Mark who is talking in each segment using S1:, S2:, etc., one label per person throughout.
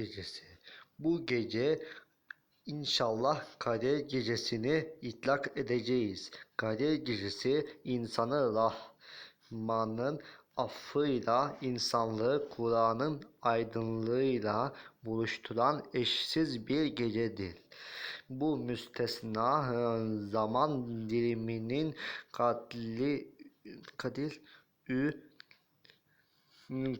S1: gecesi. Bu gece inşallah Kadir gecesini itlak edeceğiz. Kadir gecesi insanı Rahman'ın affıyla, insanlığı Kur'an'ın aydınlığıyla buluşturan eşsiz bir gecedir. Bu müstesna e, zaman diliminin katli, kadir, ü,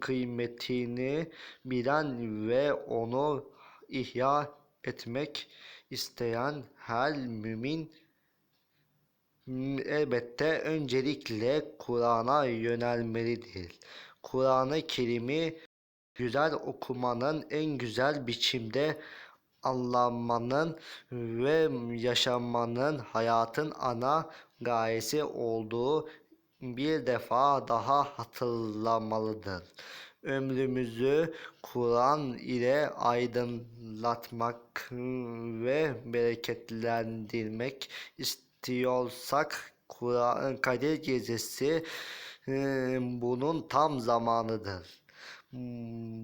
S1: kıymetini bilen ve onu ihya etmek isteyen her mümin elbette öncelikle Kur'an'a yönelmelidir. Kur'an-ı Kerim'i güzel okumanın en güzel biçimde anlamanın ve yaşamanın hayatın ana gayesi olduğu bir defa daha hatırlamalıdır. Ömrümüzü Kur'an ile aydınlatmak ve bereketlendirmek istiyorsak Kur'an Kadir Gecesi e, bunun tam zamanıdır.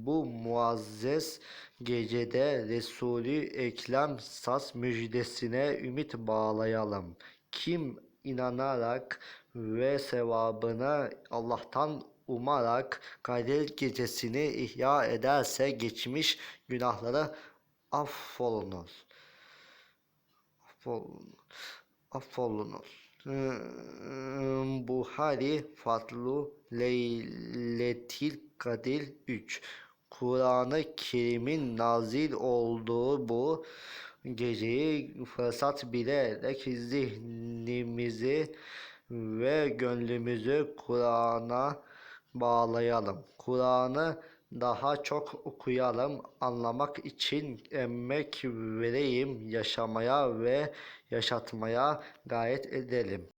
S1: Bu muazzez gecede Resulü Ekrem Sas müjdesine ümit bağlayalım. Kim inanarak ve sevabını Allah'tan umarak Kadir gecesini ihya ederse geçmiş günahları affolunur. Affolunur. Affolunur. Buhari Fatlu Leyletil Kadir 3 Kur'an-ı Kerim'in nazil olduğu bu geceyi fırsat bilerek zihnimizi ve gönlümüzü Kur'an'a bağlayalım. Kur'an'ı daha çok okuyalım, anlamak için emek vereyim, yaşamaya ve yaşatmaya gayret edelim.